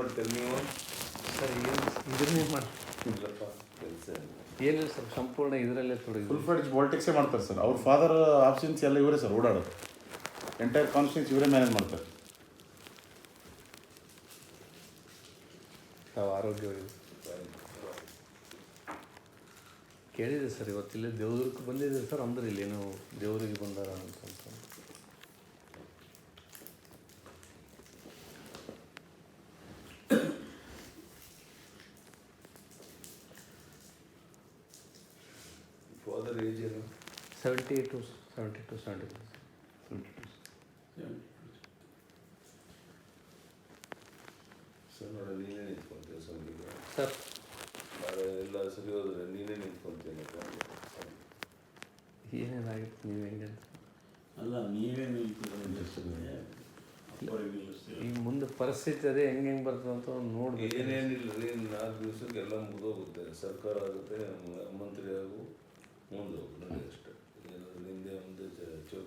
ಮಾಡ್ತೀರಿ ನೀವು ಸರ್ ಏನು ಇದನ್ನೇ ಮಾಡಿ ಇಲ್ಲಪ್ಪ ಕೆಲಸ ಏನಿಲ್ಲ ಸರ್ ಸಂಪೂರ್ಣ ಇದರಲ್ಲೇ ತೊಡಗಿ ಫುಲ್ ಫ್ಲೆಡ್ಜ್ ಬಾಲ್ಟಿಕ್ಸೇ ಮಾಡ್ತಾರೆ ಸರ್ ಅವ್ರ ಫಾದರ್ ಆಪ್ಷನ್ಸ್ ಎಲ್ಲ ಇವರೇ ಸರ್ ಓಡಾಡೋದು ಎಂಟೈರ್ ಕಾನ್ಸ್ಟಿಟ್ಯೂನ್ಸ್ ಇವರೇ ಮ್ಯಾನೇಜ್ ಮಾಡ್ತಾರೆ ತಾವು ಆರೋಗ್ಯವಾಗಿ ಕೇಳಿದೆ ಸರ್ ಇವತ್ತಿಲ್ಲೇ ದೇವ್ರಿಗೆ ಬಂದಿದೆ ಸರ್ ಅಂದ್ರೆ ಇಲ್ಲೇನೋ ದೇವರಿಗೆ ಬಂದಾರ ಅಂತ ಅಂತ. ಫಾದರ್ ಏಜ್ ಏನು seventy two seventy two seventy sir ನೋಡಿ ನೀನೇ ನಿಂತ್ಕೊಂತೀಯ ಸಂಗೀತ ಸರ್ ನಾಳೆ ಎಲ್ಲ ಸರಿ ಹೋದ್ರೆ ನೀನೇ ನಿಂತ್ಕೊಂತೀನಪ್ಪ ಏನೇನಾಗಿತ್ತು ನೀವು ಹೆಂಗೆ ಅಲ್ಲ ನೀವೇ ನಿಲ್ಲಿಸ್ತೀರ ಈಗ ಮುಂದೆ ಪರಿಸ್ಥಿತಿ ಅದೇ ಹೆಂಗೆ ಹೆಂಗೆ ಬರ್ತದೆ ಅಂತ ನೋಡಿ ಏನೇನಿಲ್ಲ ರೀ ನಾಲ್ಕು ದಿವಸಕ್ಕೆ ಎಲ್ಲ ಮುಗಿದೋಗುತ್ತೆ ಸರ್ಕಾರ ಆಗುತ್ತೆ ಮಂತ್ರಿ ಆಗು ಮುಂದೆ ಹೋಗುತ್ತೆ ಅಷ್ಟೇ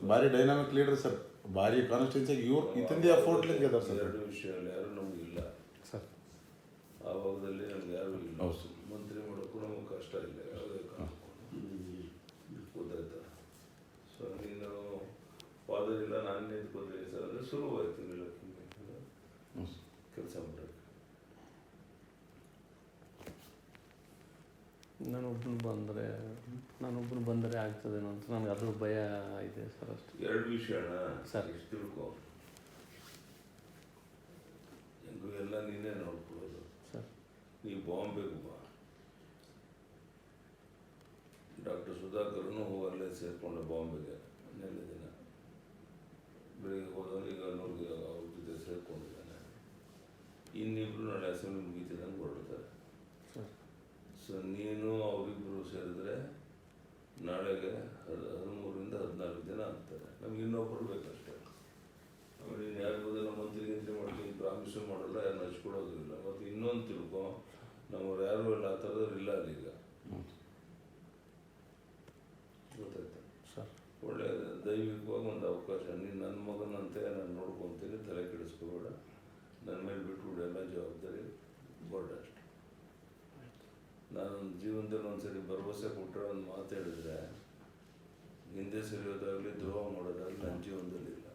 ಭಾರಿ ಡೈನಾಮಿಕ್ ಲೀಡರ್ ಸರ್. ಭಾರಿ ಕಾನ್ಸ್ಟಿಟ್ಯೂನ್ಸಿಗೆ ಇವ್ರು ಇತ್ತಿಂದ ಎಫೋರ್ಟ್ಲಿಂಗ್ ಇದಾರೆ ಸರ್. ಎರಡು ವಿಷಯಗಳು ಯಾರು ನಮಗಿಲ್ಲ ಸರ್. ಆ ಭಾಗದಲ್ಲಿ ನಮ್ಗೆ ಯಾರು ಇಲ್ಲ. ಮಂತ್ರಿ ಮಾಡೋಕ್ಕೂ ನಮಗೆ ಕಷ್ಟ ಇಲ್ಲ. ಯಾವುದೇ ಗೊತ್ತಾಯ್ತಾ? ಸೊ ನೀನು ಫಾದರ್ ಇಲ್ಲ ನಾನು ನಿಂತ್ಕೋತೀನಿ ಸರ್ ಅಂದರೆ ಶುರುವಾಯ್ತು ನಿಲ್ಲಕ್ಕೆ. ಕೆಲಸ ಮಾಡೋಕ್ಕೆ ನಾನೊಬ್ಬನು ಬಂದರೆ ನಾನೊಬ್ಬನು ಬಂದರೆ ಆಗ್ತದೇನೋ ಅಂತ ನನಗೆ ಅದ್ರ ಭಯ ಇದೆ ಸರ್ ಅಷ್ಟು. ಎರಡು ವಿಷಯ ಸರ್. ಇಷ್ಟು ತಿಳ್ಕೊ. ಹೆಂಗೂ ಎಲ್ಲ ನೀನೇ ನೋಡ್ಕೊಳ್ಳೋದು. ಸರ್. ನೀ ಬಾಂಬೆಗೆ ಬಾ. ಡಾಕ್ಟರ್ ಸುಧಾಕರ್ನು ಹೋಗಲ್ಲೇ ಸೇರಿಕೊಂಡೆ ಬಾಂಬೆಗೆ. ನೆನ್ನೆ ದಿನ. ಬೆಳಿಗ್ಗೆ ಹೋದವನು ಈಗ ನೋಡಿ ಅವ್ರ ಜೊತೆ ಸೇರಿಕೊಂಡಿದ್ದಾನೆ. ಇನ್ನಿಬ್ರು ನಾಳೆ ಅಸೆಂಬ್ಲಿ ಹಂಗೆ ಹೊರಡ್ತಾರೆ. ಸರ್. ಸೊ ನೀನು ಅವರಿಬ್ಬರು ಸೇರಿದ್ರೆ ನಾಳೆಗೆ ಹದ್- ಹದಿಮೂರರಿಂದ ಹದಿನಾಲ್ಕು ಜನ ಆಗ್ತಾರೆ. ನಮ್ಗೆ ಇನ್ನೊಬ್ಬರು ಬೇಕಷ್ಟೇ. ಆಮೇಲೆ ನೀನು ಯಾರಿಗೋದೆಲ್ಲ ಮಂತ್ರಿ ಗಿಂತ್ರಿ ಮಾಡ್ತೀನಿ ಪ್ರಾಮಿಸ್ ಮಾಡಲ್ಲ ಯಾರನ್ನ ಹಚ್ಕೊಡೋದಿಲ್ಲ ಮತ್ತು ಇನ್ನೊಂದು ತಿಳ್ಕೊ ನಮ್ಮವ್ರು ಯಾರು ಎಲ್ಲ ಆ ಥರದವ್ರು ಇಲ್ಲ ಅಲ್ಲೀಗ ಗೊತ್ತಾಯ್ತಾ? ಸರ್. ಒಳ್ಳೆ ದೈವಿಕವಾಗಿ ಒಂದು ಅವಕಾಶ. ನೀನು ನನ್ನ ಮಗನಂತೆ ನಾನು ನೋಡ್ಕೊತೀನಿ ತಲೆ ಕೆಡಿಸ್ಕೋಬೇಡ. ನನ್ನ ಮೇಲೆ ಬಿಟ್ಬಿಡು ಎಲ್ಲ ಜವಾಬ್ದಾರಿ ಬೋರ್ಡ್ ಅಷ್ಟೆ. ನಾನು ಜೀವನದಲ್ಲಿ ಒಂದ್ಸರಿ ಭರವಸೆ ಕೊಟ್ಟರೆ ಒಂದು ಮಾತು ಹೇಳಿದ್ರೆ ಹಿಂದೆ ಸರಿಯೋದಾಗಲಿ ದ್ರೋಹ ಮಾಡೋದಾಗಲಿ ನನ್ನ ಜೀವನದಲ್ಲಿ ಇಲ್ಲ.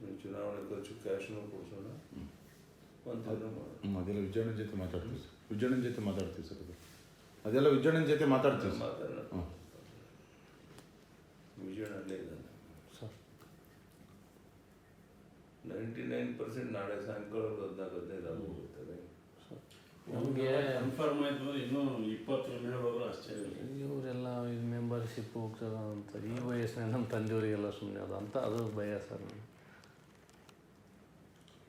ನೀವು ಚುನಾವಣೆ ಖರ್ಚು ಕ್ಯಾಶ್ನೂ ಕೊಡ್ಸೋಣ. ಅದೆಲ್ಲ ವಿಜಯಣ್ಣನ ಜೊತೆ ಮಾತಾಡ್ತೀವಿ ಸರ್. ವಿಜಯಣ್ಣನ ಜೊತೆ ಮಾತಾಡ್ತೀವಿ ಸರ್ ಅದು. ಅದೆಲ್ಲ ವಿಜಯನ ಜೊತೆ ಮಾತಾಡ್ತೀವಿ ಸರ್. ಮಾತಾಡೋಣ. ವಿಜಯನಲ್ಲೇ ಇದ್ದಾನೆ. ಸರ್. ನೈಂಟಿ ನೈನ್ ಪರ್ಸೆಂಟ್ ನಾಳೆ ಸಾಯಂಕಾಲ ಹದಿನಾಲ್ಕು ಹದಿನೈದು ಆಗೋಗುತ್ತದೆ ನಮಗೆ ಕನ್ಫರ್ಮ್ ಆಯಿತು ಇನ್ನೂ ಇಪ್ಪತ್ತರ ಮೇಲೆ ಹೋದ್ರೆ ಆಶ್ಚರ್ಯ ಇವರೆಲ್ಲ ಇದು ಮೆಂಬರ್ಶಿಪ್ ಹೋಗ್ತದ ಅಂತ ಈ ವಯಸ್ಸಿನ ನಮ್ಮ ತಂದೆಯವರಿಗೆಲ್ಲ ಸುಮ್ಮನೆ ಅದು ಅಂತ ಅದು ಭಯ ಸರ್.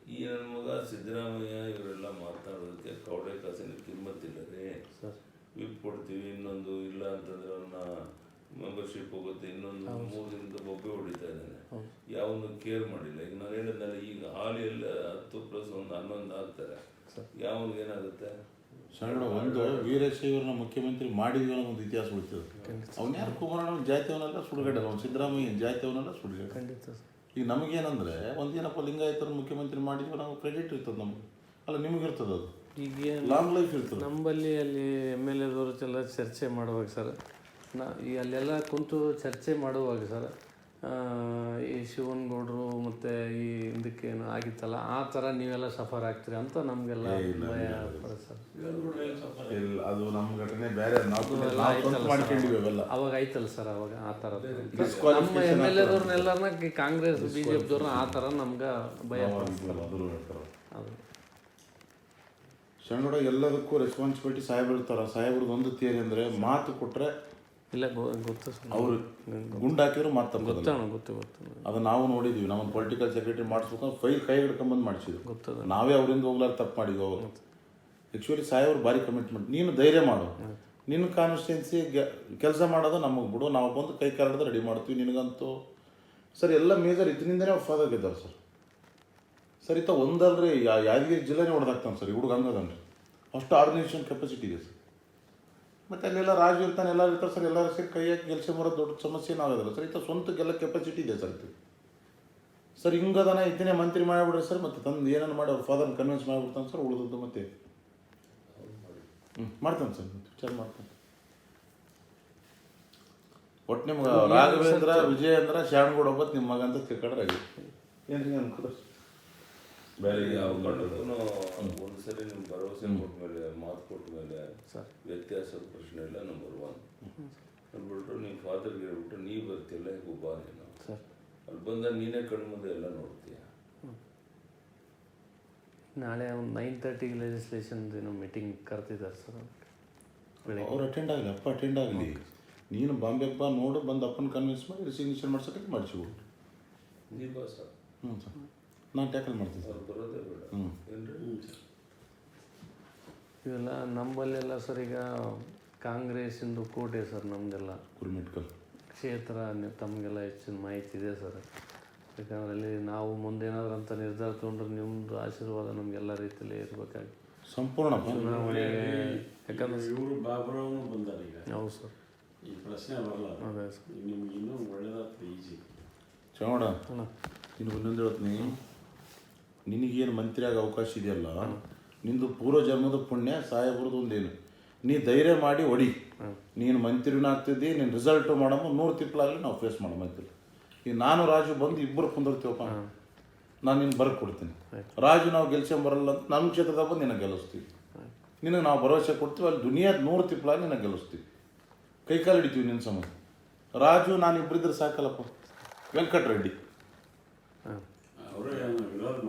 ಈ ನನ್ನ ಮಗ ಸಿದ್ದರಾಮಯ್ಯ ಇವರೆಲ್ಲ ಮಾತಾಡೋದಕ್ಕೆ ಕೌಡೆ ಕಾಸಿನ ಕಿಮ್ಮತ್ತಿಲ್ಲ ರೀ ಸರ್. ವಿಪ್ ಕೊಡ್ತೀವಿ ಇನ್ನೊಂದು ಇಲ್ಲ ಅಂತಂದ್ರೆ ಅವನ್ನ ಮೆಂಬರ್ಶಿಪ್ ಹೋಗುತ್ತೆ ಇನ್ನೊಂದು ಮೂರು ದಿನದ ಬೊಬ್ಬೆ ಹೊಡಿತಾ ಇದ್ದಾನೆ. ಯಾವನು ಕೇರ್ ಮಾಡಿಲ್ಲ. ಈಗ ನಾನು ಹೇಳಿದ್ನಲ್ಲ ಈಗ ಹಾಲಿ ಒಂದು ಹನ್ನೊಂದು ಆಗ್ತಾರೆ ಯಾವನಿಗೆ ಏನಾಗುತ್ತೆ? ಸಣ್ಣ ಒಂದು ವೀರಶೈವರನ್ನ ಮುಖ್ಯಮಂತ್ರಿ ಮಾಡಿದ್ವಿ ಅನ್ನೋ ಒಂದು ಇತಿಹಾಸ ಉಳಿತದೆ. ಅವ್ನು ಯಾರು ಕುಮಾರಣ್ಣ? ಜಾತಿಯವನ್ನೆಲ್ಲ ಸುಡುಗಡೆ ಅವ್ನು ಸಿದ್ದರಾಮಯ್ಯ ಜಾತಿಯವನ್ನೆಲ್ಲ ಸುಡುಗಡೆ. ಖಂಡಿತ ಸರ್. ಈಗ ನಮಗೇನಂದ್ರೆ ಒಂದೇನಪ್ಪ ಲಿಂಗಾಯತರನ್ನು ಮುಖ್ಯಮಂತ್ರಿ ಮಾಡಿದ್ವಿ ನಾವು ಕ್ರೆಡಿಟ್ ಇರ್ತದೆ ನಮ್ಗೆ. ಅಲ್ಲ ನಿಮಗಿರ್ತದೆ ಅದು. ಈಗ ಲಾಂಗ್ ಲೈಫ್ ಇರ್ತದೆ. ನಮ್ಮಲ್ಲಿ ಅಲ್ಲಿ ಎಂ ಎಲ್ ಎದವರು ಎಲ್ಲ ಚರ್ಚೆ ಮಾಡುವಾಗ ಸರ್ ನಾ ಈ ಅಲ್ಲೆಲ್ಲ ಕುಂತು ಚರ್ಚೆ ಮಾಡುವಾಗ ಸರ್ ಈ ಶಿವನಗೌಡರು ಮತ್ತು ಈ ಇದಕ್ಕೇನು ಆಗಿತ್ತಲ್ಲ ಆ ಥರ ನೀವೆಲ್ಲ ಸಫರ್ ಆಗ್ತೀರಿ ಅಂತ ನಮಗೆಲ್ಲ ಭಯ ಸರ್. ಇಲ್ಲ ಅದು ನಮ್ಮ ಘಟನೆ ಬೇರೆ ಅವಾಗ ಆಯ್ತಲ್ಲ ಸರ್ ಅವಾಗ ಆ ಥರ ನಮ್ಮ ಎಂ ಎಲ್ ಎದವ್ರನ್ನೆಲ್ಲರನ್ನ ಕಾಂಗ್ರೆಸ್ ಬಿ ಜೆ ಪಿದವ್ರನ್ನ ಆ ಥರ ನಮ್ಗೆ ಭಯ ಅದು. ಸಣ್ಣ ಎಲ್ಲದಕ್ಕೂ ರೆಸ್ಪಾನ್ಸಿಬಿಲಿಟಿ ಸಾಹೇಬ್ ಇರ್ತಾರೆ ಸಾಹೇಬ್ರದ್ದು ಒಂದು ಥಿಯರಿ ಅಂದರೆ ಮಾತು ಕೊಟ್ಟರೆ ಇಲ್ಲ ಗೊತ್ತ. ಅವರು ಅವ್ರು ಗುಂಡು ಹಾಕಿರೋ ಗೊತ್ತ ತಪ್ಪೋದಿಲ್ಲ ಗೊತ್ತಾಣ ಗೊತ್ತು ಗೊತ್ತು. ಅದು ನಾವು ನೋಡಿದ್ವಿ. ನಮ್ಮ ಪೊಲಿಟಿಕಲ್ ಸೆಕ್ರೆಟರಿ ಮಾಡಿಸ್ಬೇಕು ಫೈಲ್ ಕೈ ಹಿಡ್ಕೊಂಬಂದು ಮಾಡಿಸಿದ್ವಿ ಗೊತ್ತದ ನಾವೇ ಅವರಿಂದ ಹೋಗ್ಲಾರ ತಪ್ಪು ಮಾಡಿದ್ವಿ ಅವಾಗ. ಆ್ಯಕ್ಚುಲಿ ಅವ್ರು ಭಾರಿ ಕಮಿಟ್ಮೆಂಟ್ ನೀನು ಧೈರ್ಯ ಮಾಡು. ನಿನ್ನ ಕಾನ್ಸ್ಟಿಟ್ಯೂನ್ಸಿ ಕೆಲಸ ಮಾಡೋದು ನಮಗೆ ಬಿಡು. ನಾವು ಬಂದು ಕೈ ಕಾರ್ಡ್ದು ರೆಡಿ ಮಾಡ್ತೀವಿ. ನಿನಗಂತೂ ಸರ್ ಎಲ್ಲ ಮೇಜರ್ ಇದರಿಂದನೇ ಫಾದರ್ ಗೆದ್ದಾರೆ ಸರ್. ಸರ್ ಇತ್ತ ಒಂದಲ್ರಿ ಯಾ- ಯಾದಗಿರಿ ಜಿಲ್ಲೆನೇ ಹೊಡೆದಾಗ್ತಾನೆ ಸರ್. ಈ ಹುಡುಗ ಹಂಗದನ್ರಿ. ಅಷ್ಟು ಆರ್ಗನೈಸೇಷನ್ ಕೆಪಾಸಿಟಿ ಇದೆ ಸರ್. ಮತ್ತು ಅಲ್ಲೆಲ್ಲ ರಾಜು ಇರ್ತಾನೆ ಎಲ್ಲರೂ ಇರ್ತಾರೆ ಸರ್ ಎಲ್ಲರೂ ಸೇರಿ ಕೈ ಹಾಕಿ ಗೆಲ್ಸಿ ಮಾಡೋದು ದೊಡ್ಡ ಸಮಸ್ಯೆ ಆಗೋದಿಲ್ಲ ಸರ್. ಈತ ಸ್ವಂತ ಗೆಲ್ಲ ಕೆಪಾಸಿಟಿ ಇದೆ ಸರ್ ಇದು. ಸರ್ ಹಿಂಗದನ ಇದನ್ನೇ ಮಂತ್ರಿ ಮಾಡಿಬಿಡ್ರಿ ಸರ್ ಮತ್ತೆ ತಂದು ಏನನ್ನು ಮಾಡಿ ಅವ್ರ ಫಾದರ್ನ ಕನ್ವಿನ್ಸ್ ಮಾಡಿಬಿಡ್ತಾನೆ ಸರ್ ಉಳಿದದ್ದು ಮತ್ತೆ ಹ್ಞೂ ಮಾಡ್ತಾನೆ ಸರ್ ವಿಚಾರ ಮಾಡ್ತಾನೆ. ಒಟ್ಟು ನಿಮ್ಗೆ ರಾಘವೇಂದ್ರ ವಿಜಯೇಂದ್ರ ಶಾಣಗೌಡ ಒಬ್ಬತ್ತು ನಿಮ್ಮ ಮಗ ಅಂತ ತಿಳ್ಕೊಂಡ್ರೆ ಏನು ರೀ ಬೇರೆ ಯಾವ ಕಾರಣಕ್ಕೂ. ಒಂದು ಸರಿ ನಿಮ್ಮ ಭರವಸೆ ಕೊಟ್ಟ ಮೇಲೆ ಮಾತು ಕೊಟ್ಟ ಮೇಲೆ ವ್ಯತ್ಯಾಸದ ಪ್ರಶ್ನೆ ಇಲ್ಲ ನಂಬರ್ ಒನ್ ಅಂದ್ಬಿಟ್ರು ನಿಮ್ಮ ಫಾದರ್ಗೆ ಹೇಳ್ಬಿಟ್ಟು ನೀ ಬರ್ತಿಲ್ಲ ಈಗ ಬಾ ನೀನು? ಸರ್. ಅಲ್ಲಿ ಬಂದಾಗ ನೀನೇ ಕಣ್ಮುಂದೆ ಎಲ್ಲ ನೋಡ್ತೀಯ? ನಾಳೆ ಒಂದು ನೈನ್ ತರ್ಟಿಗೆ ಲೆಜಿಸ್ಲೇಷನ್ ಏನೋ ಮೀಟಿಂಗ್ ಕರೆದಿದ್ದಾರೆ ಸರ್ ಅವ್ರು ಅಟೆಂಡ್ ಆಗಲಿ ಅಪ್ಪ ಅಟೆಂಡ್ ಆಗಲಿ. ನೀನು ಬಾಂಬೆಗೆ ಬಾ ನೋಡು ಬಂದು ಅಪ್ಪನ ಕನ್ವಿನ್ಸ್ ಮಾಡಿ ಸಿಗ್ನೇಚರ್ ಮಾಡ್ಸೋಕ್ಕೆ ಮಾಡಿಸಿಬಿಡು. ನೀ ಬಾ ಸರ್. ಹ್ಞೂ ಸರ್. ನಾನು ಟ್ಯಾಕಲ್ ಮಾಡ್ತೀನಿ ಸರ್. ಅವ್ರು ಬರೋದೇ ಬೇಡ. ಹ್ಞೂ ಏನ್ರಿ? ಇವೆಲ್ಲ ನಮ್ಮಲ್ಲೆಲ್ಲ ಸರ್ ಈಗ ಕಾಂಗ್ರೆಸ್ಸಿಂದು ಕೋಟೆ ಸರ್ ನಮ್ಮದೆಲ್ಲ ಕುರಿಮೆಟ್ಕಲ್ ಕ್ಷೇತ್ರ ನೀವು ತಮಗೆಲ್ಲ ಹೆಚ್ಚಿನ ಮಾಹಿತಿ ಇದೆ ಸರ್. ಯಾಕಂದ್ರೆ ಅಲ್ಲಿ ನಾವು ಮುಂದೆ ಏನಾದರೂ ಅಂತ ನಿರ್ಧಾರ ತೊಗೊಂಡ್ರೆ ನಿಮ್ಮದು ಆಶೀರ್ವಾದ ನಮಗೆಲ್ಲ ರೀತಿಯಲ್ಲಿ ಇರಬೇಕಾಗಿ. ಸಂಪೂರ್ಣ ಚುನಾವಣೆ ಯಾಕಂದ್ರೆ ಇವರು ಬಾಬುರಾವ್ನು ಬಂದಾರೆ ಈಗ. ಹೌದು ಸರ್. ಈ ಪ್ರಶ್ನೆ ಬರಲ್ಲ ಅದೇ ಸರ್. ನಿಮ್ಗೆ ಇನ್ನೂ ಒಳ್ಳೇದಾಗ್ತದೆ ಈಜಿ. ಚೌಡ ಅಣ್ಣ. ಇನ್ನೊಂದು ಹೇಳ್ತೀನಿ. ನಿನಗೇನು ಮಂತ್ರಿ ಆಗೋ ಅವಕಾಶ ಇದೆಯಲ್ಲ? ನಿಂದು ಪೂರ್ವ ಜನ್ಮದ ಪುಣ್ಯ ಸಾಹೇಬ್ರದ್ದು ಒಂದೇನು ನೀ ಧೈರ್ಯ ಮಾಡಿ ಹೊಡಿ ನೀನು ಮಂತ್ರಿನೂ ಆಗ್ತಿದ್ದಿ, ನೀನು ರಿಸಲ್ಟು ಮಾಡಮ್ಮ. ನೂರು ತಿಪ್ಪಲಾಗಲಿ ನಾವು ಫೇಸ್ ಮಾಡೋ ಮಂತ್ರಿ. ಈಗ ನಾನು, ರಾಜು ಬಂದು ಇಬ್ಬರು ಕುಂದಿರ್ತೀವಪ್ಪ. ನಾನು ನಿನ್ನ ಬರಕ್ ಕೊಡ್ತೀನಿ. ರಾಜು, ನಾವು ಗೆಲ್ಸ್ಕೊಂಬರಲ್ಲ ಅಂತ ನಮ್ಮ ಕ್ಷೇತ್ರದಾಗ ಬಂದು ನಿನಗೆ ಗೆಲ್ಲಿಸ್ತೀವಿ ನಿನಗೆ ನಾವು ಭರವಸೆ ಕೊಡ್ತೀವಿ, ಅಲ್ಲಿ ದುನಿಯಾದ ನೂರು ತಿಪ್ಪಲಾಗಿ ನಿನಗೆ ಗೆಲ್ಲಿಸ್ತೀವಿ ಕೈಕಾಲು ಹಿಡಿತೀವಿ ನಿನ್ನ ಸಂಬಂಧ. ರಾಜು, ನಾನು ಇಬ್ಬರಿದ್ರೆ ಸಾಕಲ್ಲಪ್ಪ. ವೆಂಕಟರೆಡ್ಡಿ.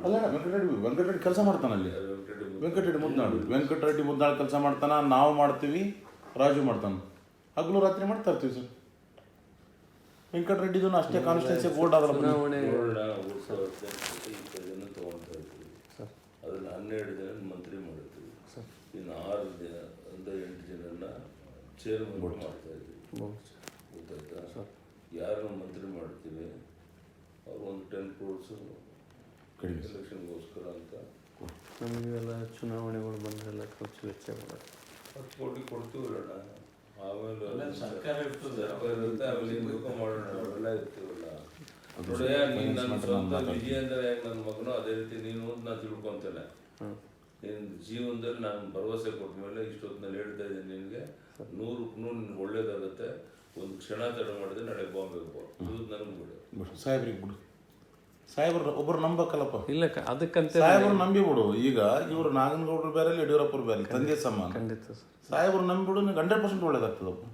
ಅಲ್ಲ ವೆಂಕಟರೆಡ್ಡಿ ವೆಂಕಟರೆಡ್ಡಿ ಕೆಲಸ ಮಾಡ್ತಾನೆ ಅಲ್ಲಿ. ವೆಂಕಟರೆಡ್ಡಿ ಮುದ್ದಾಳು. ವೆಂಕಟರೆಡ್ಡಿ ಮುದ್ದಾಳು ಕೆಲಸ ಮಾಡ್ತಾನ ನಾವು ಮಾಡ್ತೀವಿ ರಾಜು ಮಾಡ್ತಾನೆ. ಹಗಲು ರಾತ್ರಿ ಮಾಡ್ತಾ ಇರ್ತೀವಿ ಸರ್. ವೆಂಕಟರೆಡ್ಡಿದು ಅಷ್ಟೇ ಕಾನ್ಸ್ಟಿಟ್ಯೂನ್ಸಿ ಬೋರ್ಡ್ ಆದ್ರೆ ಸರ್. ಇರ್ತೀವಿ ಹನ್ನೆರಡು ಜನ ಮಂತ್ರಿ ಮಾಡಿರ್ತೀವಿ ಇನ್ನು ಆರು ಜನ ಅಂದರೆ ಎಂಟು ಜನನ ಚೇರ್ಮನ್ ಮಾಡ್ತಾ ಇದ್ದೀವಿ. ಗೊತ್ತಾಯ್ತಾ? ಯಾರನ್ನು ಮಂತ್ರಿ ಮಾಡ್ತೀವಿ? ಅವ್ರು ಒಂದು ಟೆನ್ ಕ್ರೋಡ್ಸು ಕಡಿಮೆ ಎಲೆಕ್ಷನ್ಗೋಸ್ಕರ ಅಂತ. ನಮಗೆಲ್ಲ ಚುನಾವಣೆಗಳು ಬಂದರೆಲ್ಲ ಖರ್ಚು ವೆಚ್ಚ ಬರುತ್ತೆ. ಹತ್ತು ಕೋಟಿ ಕೊಡ್ತೀವಿ ಅಣ್ಣ. ಆಮೇಲೆ ಸರ್ಕಾರ ಇರ್ತದೆ. ಇರುತ್ತೆ ಆಮೇಲೆ ಬೇಕೋ ಮಾಡೋಣ. ಅವೆಲ್ಲ ಇರ್ತೀವಲ್ಲ ನೋಡಿಯ ನೀನು ನನ್ನ ಸ್ವಂತ ಮಗನೋ ಅದೇ ರೀತಿ ನೀನು ಅಂತ ನಾನು ತಿಳ್ಕೊತೇನೆ. ನಿನ್ನ ಜೀವನದಲ್ಲಿ ನಾನು ಭರವಸೆ ಕೊಟ್ಟ ಮೇಲೆ ಇಷ್ಟೊತ್ತಿನಲ್ಲಿ ಹೇಳ್ತಾ ಇದ್ದೀನಿ ನಿನಗೆ. ನೂರಕ್ಕೆ ನೂರು ನಿನ್ಗೆ ಒಳ್ಳೇದಾಗುತ್ತೆ. ಒಂದು ಕ್ಷಣ ತಡ ಮಾಡಿದ್ರೆ ನಾಳೆ ಬಾಂಬೆ ನನಗೆ ಬಿಡು ಬಿಡು ಸಾಹೇಬ್ರಿಗೆ ಬಿಡು. ಸಾಹೇಬ್ರು ಒಬ್ಬರು ನಂಬಕ್ಕಲ್ಲಪ್ಪ ಇಲ್ಲ ಕ- ಅದಕ್ಕಂತೆ ಸಾಹೇಬ್ರು ನಂಬಿ ಬಿಡು ಈಗ ಇವರು ನಾಗನಗೌಡರು ಬೇರೆ ಯಡಿಯೂರಪ್ಪರು ಬೇರೆ ತಂದೆ ಸಮಾನ. ಖಂಡಿತ ಸರ್. ಸಾಹೇಬ್ರು ನಂಬಿಬಿಡು ನಿಂಗೆ ಹಂಡ್ರೆಡ್ ಪರ್ಸೆಂಟ್ ಒಳ್ಳೇದಾಗ್ತದಪ್ಪ.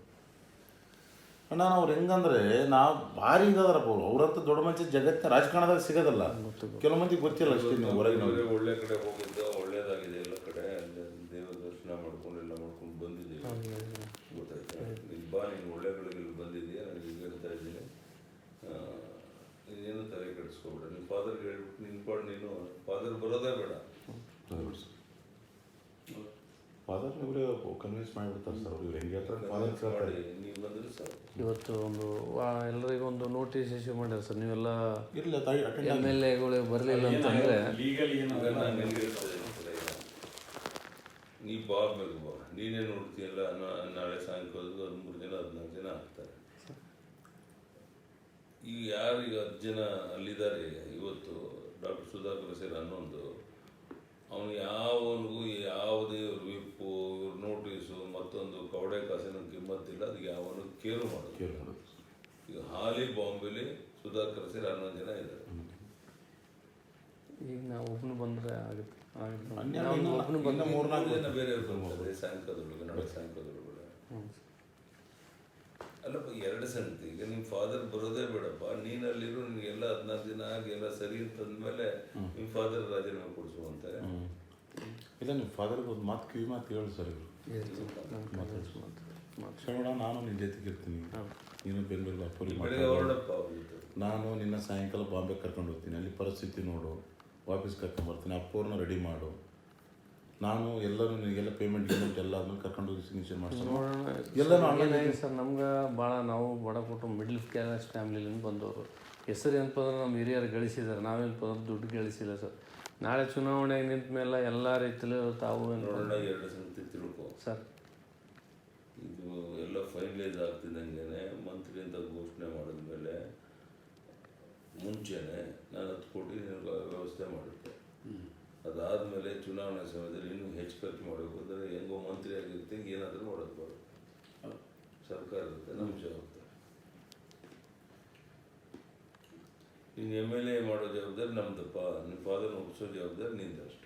ಅಣ್ಣ ಅವ್ರು ಹೆಂಗಂದ್ರೆ ನಾವು ಭಾರಿ ಇದಾದ್ರಪ್ಪ ಅವ್ರು. ಅವ್ರಂತ ದೊಡ್ಡ ಮನುಷ್ಯ ಜಗತ್ತ ರಾಜಕಾರಣದಾಗ ಸಿಗೋದಲ್ಲ. ಕೆಲವು ಮಂದಿ ಗೊತ್ತಿಲ್ಲ ಅಷ್ಟೇ ನೀವು ಒಳ್ಳೆ ಕಡೆ ಹೋಗಿದ್ದ ಒಳ್ಳೇದಾಗಿದೆ ಎಲ್ಲ ಕಡೆ ಅಲ್ಲಿ ದೇವರ ದರ್ಶನ ಮಾಡ್ಕೊಂಡು ಎಲ್ಲ ಮಾಡ್ಕೊಂಡು ಬಂದಿದ್ದೀವಿ ಗೊತ್ತಾಯ್ತಾ ಇಲ್ಲಿ ಬಾ ನೀನು ಒಳ್ಳೆ ಕಡೆಗೆ ಇಲ್ಲಿ ಬಂದಿದ್ದೀಯ ನಾನು ಈಗ ಹೇಳ್ತಾ ಇದ್ದೀನಿ ಆ, ನೀನೇನು ತಲೆ ಕೆಡಿಸ್ಕೊಬೇಡ ನಿಮ್ಮ ಫಾದರ್ಗೆ ಹೇಳ್ಬಿಟ್ಟು ನಿನ್ನ ಪಾಡು ನೀನು ಫಾದರ್ ಬರೋದೇ ಬೇಡ. ಫಾದರ್ ಇವರೇ ಕನ್ವಿನ್ಸ್ ಮಾಡಿಬಿಡ್ತಾರೆ ಸರ್ ಅವ್ರು. ಹೆಂಗೆ ಫಾದರ್ ಮಾಡಿ ನೀವು ಬಂದ್ರೆ ಸಾಕು ಇವತ್ತು ಒಂದು ವಾ- ಎಲ್ಲರಿಗೂ ಒಂದು ನೋಟಿಸ್ ಇಶ್ಯೂ ಮಾಡ್ಯಾರ ಸರ್. ನೀವೆಲ್ಲ ಇರಲಿ ತಾಯಿ ಎಂ ಎಲ್ ಎಗಳು ಬರಲಿಲ್ಲ ಅಂತಂದರೆ ಲೀಗಲ್ ಏನು ಸರ್? ನೀ ಬಾ ಮೇಲೆ ಬಾ. ನೀನೇ ನೋಡ್ತೀಯಲ್ಲ ನಾ- ನಾಳೆ ಸಾಯಂಕಾಲದ ಮೂರು ದಿನ ಹದಿನಾಲ್ಕು ಜನ ಆಗ್ತಾರೆ ಈಗ ಯಾರು ಈಗ ಹತ್ತು ಜನ ಅಲ್ಲಿದ್ದಾರೆ? ಇವತ್ತು ಡಾಕ್ಟರ್ ಸುಧಾಕರ್ ಸೇರಿ ಹನ್ನೊಂದು ಅವನು ಯಾವನಿಗೂ ಯಾವುದೇ ವಿಪ್ಪು ನೋಟಿಸು ಮತ್ತೊಂದು ಕವಡೆ ಕಾಸಿನ ಕಿಮ್ಮತ್ತಿಲ್ಲ ಅದು ಯಾವನು ಕೇರು ಮಾಡೋದು ಈಗ ಹಾಲಿ ಬಾಂಬೆಲಿ ಸುಧಾಕರ್ ಸೇರಿ ಹನ್ನೊಂದು ಜನ ಇದ್ದಾರೆ. ಈಗ ನಾವು ಒಬ್ಬನು ಬಂದರೆ ಆಗುತ್ತೆ. ಮೂರ್ನಾಲ್ಕು ಜನ ಬೇರೆ ಸಾಯಂಕಾಲದೊಳಗೆ ನಾಳೆ ಸಾಯಂಕಾಲದೊಳಗೆ. ಅಲ್ಲಪ್ಪ ಎರಡು ಸಂಗತಿ. ಈಗ ನಿಮ್ಮ ಫಾದರ್ ಬರೋದೇ ಬೇಡಪ್ಪ. ನೀನು ಅಲ್ಲಿರು ನಿನಗೆಲ್ಲ ಹದಿನಾಲ್ಕು ದಿನ ಆಗಿ ಎಲ್ಲ ಸರಿ ಅಂತಂದ್ಮೇಲೆ ನಿಮ್ಮ ಫಾದರ್ ರಾಜೀನಾಮೆ ಕೊಡಿಸುವಂತೆ. ಇಲ್ಲ ನಿಮ್ಮ ಫಾದರ್ಗೆ ಒಂದು ಮಾತು ಕಿವಿ ಮಾತು ಹೇಳು ಸರ್ ಇವರು. ಕ್ಷಣ ನಾನು ನಿನ್ನ ಜೊತೆಗೆ ಇರ್ತೀನಿ. ನೀನು ಬೆಂಗಳೂರು ಅಪ್ಪರಿಗೆ ಬೆಳಗ್ಗೆ ಹೊರಡಪ್ಪ ಅವ್ರ ನಾನು ನಿನ್ನ ಸಾಯಂಕಾಲ ಬಾಂಬೆ ಕರ್ಕೊಂಡು ಹೋಗ್ತೀನಿ. ಅಲ್ಲಿ ಪರಿಸ್ಥಿತಿ ನೋಡು. ವಾಪಸ್ ಕರ್ಕೊಂಬರ್ತೀನಿ. ಅಪ್ಪವ್ರನ್ನ ರೆಡಿ ಮಾಡು. ನಾನು ಎಲ್ಲರೂ ನಿಮಗೆಲ್ಲ ಪೇಮೆಂಟ್ ಗಿಮೆಂಟ್ ಎಲ್ಲ ಆದ್ಮೇಲೆ ಕರ್ಕೊಂಡು ಹೋಗಿ ಸಿಗ್ನೇಚರ್ ಮಾಡ್ತೀನಿ ಎಲ್ಲ ಆನ್ಲೈನ್ ಸರ್ ನಮ್ಗೆ ಭಾಳ ನಾವು ಬಡ ಕುಟುಂಬ ಮಿಡ್ಲ್ ಕ್ಲಾಸ್ ಫ್ಯಾಮಿಲಿಯಿಂದ ಬಂದವರು. ಹೆಸರು ಏನಪ್ಪ ಅಂದ್ರೆ ನಮ್ಮ ಹಿರಿಯರು ಗಳಿಸಿದ್ದಾರೆ. ನಾವೇನಪ್ಪ ಅಂದ್ರೆ ದುಡ್ಡು ಗಳಿಸಿಲ್ಲ ಸರ್. ನಾಳೆ ಚುನಾವಣೆಗೆ ನಿಂತ ಮೇಲೆ ಎಲ್ಲ ರೀತಿಯಲ್ಲೂ ತಾವು ಏನು ನೋಡೋಣ ಎರಡು ಸಂಗತಿ ತಿಳ್ಕೊ. ಸರ್. ಇದು ಎಲ್ಲ ಫೈನಲೈಸ್ ಆಗ್ತಿದ್ದಂಗೆ ಮಂತ್ರಿ ಅಂತ ಘೋಷಣೆ ಮಾಡಿದ್ಮೇಲೆ ಮುಂಚೆನೆ ನಾನು ಹತ್ತು ವ್ಯವಸ್ಥೆ ಮಾಡುತ್ತೆ ಅದಾದಮೇಲೆ ಚುನಾವಣಾ ಸಮಯದಲ್ಲಿ ಇನ್ನೂ ಹೆಚ್ಚು ಖರ್ಚು ಮಾಡಬೇಕು ಅಂದರೆ ಹೆಂಗೋ ಮಂತ್ರಿ ಆಗಿರುತ್ತೆ ಏನಾದರೂ ಮಾಡೋದು ಬರುತ್ತೆ ಸರ್ಕಾರದ ನಮ್ಮ ಜವಾಬ್ದಾರಿ. ಇನ್ನು ಎಂ ಎಲ್ ಎ ಮಾಡೋ ಜವಾಬ್ದಾರಿ ನಮ್ದಪ್ಪ ನಿಮ್ಮ ಫಾದರ್ನ ಒಪ್ಪಿಸೋ ಜವಾಬ್ದಾರಿ ನಿಂದ ಅಷ್ಟು.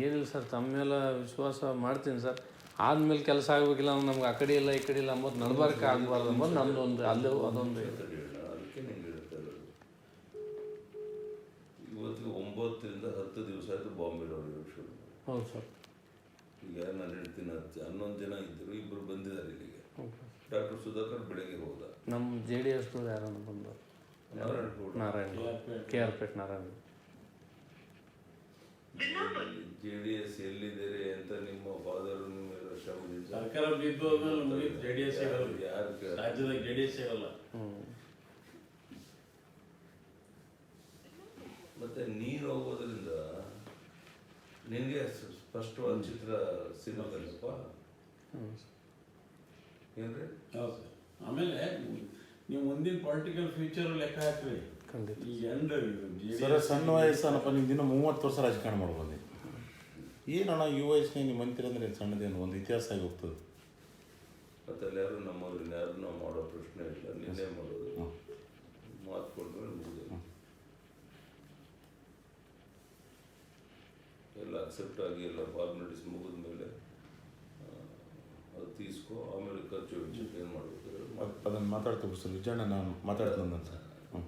ಏನಿಲ್ಲ ಸರ್ ತಮ್ಮೆಲ್ಲ ಮೇಲೆ ವಿಶ್ವಾಸ ಮಾಡ್ತೀನಿ ಸರ್. ಆದ್ಮೇಲೆ ಕೆಲಸ ಆಗಬೇಕಿಲ್ಲ ನಮ್ಗೆ ಆ ಕಡೆ ಇಲ್ಲ ಈ ಕಡೆ ಇಲ್ಲ ಅಂಬೋದು ನಡ್ಬಾರ್ಕೆ ಆಗಬಾರ್ದು ಅಂಬೋದು ಒಂದು ಅಲ್ಲೂ ಅದೊಂದು ತಡೆಯೋಣ ಅದಕ್ಕೆ ನಿಂಗೆ ಹೇಳ್ತಾ ಇರೋದು ಇವತ್ತಿಗೆ ಒಂಬತ್ತರಿಂದ ಹತ್ತು ದಿವಸ ಆಯಿತು ಬಾಂಬೆಲವರು ಶುರು ಹೌದು ಸರ್ ಈಗ ನಾನು ಹೇಳ್ತೀನಿ ಹತ್ತು ಹನ್ನೊಂದು ಜನ ಇದ್ದರು ಇಬ್ಬರು ಬಂದಿದ್ದಾರೆ ಇಲ್ಲಿಗೆ ಓಕೆ ಡಾಕ್ಟರ್ ಸುಧಾಕರ್ ಬೆಳಗ್ಗೆ ಹೋದ ನಮ್ಮ ಜೆ ಡಿ ಎಸ್ ಯಾರನ್ನು ಬಂದರು Narayana K R Pet. Narayana J D S ಎಲ್ಲಿದ್ದೀರಿ ಅಂತ ನಿಮ್ಮ ಫಾದರ್ ನಿಮ್ಮ ಸರ್ಕಾರ ಬಿದ್ದು ಹೋದ್ಮೇಲೆ ಜೆ ಡಿ ಎಸ್ ಯಾರು ರಾಜ್ಯದಾಗ ಜೆ ಡಿ ಎಸ್ ಇರಲ್ಲ ಹ್ಞೂ ಮತ್ತೆ ನೀರು ಹೋಗೋದ್ರಿಂದ ನಿನಗೆ ಸ್ಪಷ್ಟವಾದ ಚಿತ್ರ ಸಿನಿಮಾ ಹ್ಞೂ ಏನ್ರಿ? ಆಮೇಲೆ ನೀವು ಮುಂದಿನ ಪೊಲಿಟಿಕಲ್ ಫ್ಯೂಚರ್ ಲೆಕ್ಕ ಹಾಕ್ರಿ. ಈ ಎಂಡ್ ಸರ ಸಣ್ಣ ವಯಸ್ಸನಪ್ಪ ನಿಂದು ದಿನ ಮೂವತ್ತು ವರ್ಷ ರಾಜಕಾರಣ ಮಾಡ್ಬೋದು. ಏನಣ್ಣ ಈ ವಯಸ್ಸಿನ ನಿಮ್ಮ ಮಂತ್ರಿ ಅಂದ್ರೆ ಏನು ಸಣ್ಣದೇನು ಒಂದು ಇತಿಹಾಸ ಆಗಿ ಹೋಗ್ತದೆ. ಯಾರು ನಾವು ಮಾಡೋ ಪ್ರಶ್ನೆ ಇಲ್ಲ. ನಿನ್ನೆ ಮಾಡೋದು. ಮಾತು ಕೊಟ್ಮೇಲೆ ಮುಗಿದು. ಎಲ್ಲ ಅಕ್ಸೆಪ್ಟ್ ಆಗಿ ಎಲ್ಲ ಫಾರ್ಮಾಲಿಟೀಸ್ ಮುಗಿದ ಮೇಲೆ ತೀಸ್ಕೊ ಆಮೇಲೆ ಖರ್ಚು ವೆಚ್ಚಕ್ಕೆ ಏನು ಮಾಡಬೇಕು ಅದನ್ನು ಮಾತಾಡ್ತೀವಿ ಸರ್. ವಿಜಯಣ್ಣ ನಾನು ಮಾತಾಡ್ತೀನಿ ಅಂತ ಹ್ಞೂ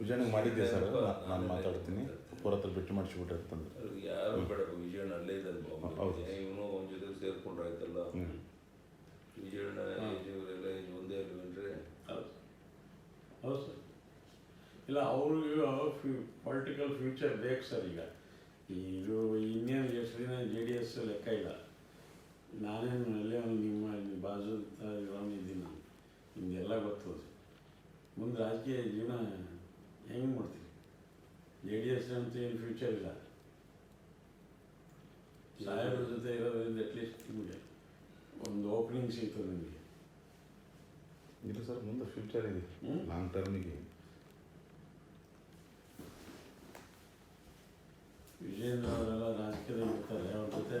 ವಿಜಯಣ್ಣಗೆ ಮಾಡಿದ್ದೆ ಸರ್? ನಾನು ಮಾತಾಡ್ತೀನಿ. ಪೂರ ಹತ್ರ ಬಿಟ್ಟು ಮಾಡಿಸ್ಬಿಟ್ರೆ ಅಂತಂದ್ರೆ ಯಾರು ಬೇಡ ವಿಜಯಣ್ಣ ಅಲ್ಲೇ ಇದ್ದಾನೆ ಹೌದು. ಇವನು ಅವನ ಜೊತೆ ಸೇರ್ಕೊಂಡ್ರೆ ಆಯ್ತಲ್ಲ. ವಿಜಯಣ್ಣ ಇವರೆಲ್ಲ ಒಂದೇ ಹೌದು. ಹೌದು ಸರ್. ಇಲ್ಲ ಅವ್ರಿಗೆ ಪೊಲಿಟಿಕಲ್ ಫ್ಯೂಚರ್ ಬೇಕು ಸರ್ ಈಗ. ಇದು ಇನ್ನೇನು ಎಷ್ಟು ದಿನ ಜೆ ಡಿ ಎಸ್ ಲೆಕ್ಕ ಇಲ್ಲ. ನಾನೇನು ಅಲ್ಲೇ ಅವ್ನು ನಿಮ್ಮ ಬಾಜು ಬಾಜು ಇದ್ದೀನಿ ನಾನು ನಿಮಗೆಲ್ಲ ಗೊತ್ತದು ಮುಂದೆ ರಾಜಕೀಯ ಜೀವನ ಹೆಂಗೆ ಮಾಡ್ತೀವಿ ಜೆ ಡಿ ಎಸ್ ಅಂತ ಏನು ಫ್ಯೂಚರ್ ಇಲ್ಲ. ಸಾಹೇಬ್ರ ಜೊತೆ ಇರೋದ್ರಿಂದ ಅಟ್ಲೀಸ್ಟ್ ನಿಮಗೆ ಒಂದು ಓಪನಿಂಗ್ ಸಿಗ್ತದೆ ನಿಮಗೆ. ಇಲ್ಲ ಸರ್ ಮುಂದೆ ಫ್ಯೂಚರ್ ಇದೆ. ಲಾಂಗ್ ಟರ್ಮಿಗೆ ವಿಜಯೇಂದ್ರ ಅವರೆಲ್ಲ ರಾಜಕೀಯದಲ್ಲಿ ಇರ್ತಾರೆ ಅವ್ರ ಜೊತೆ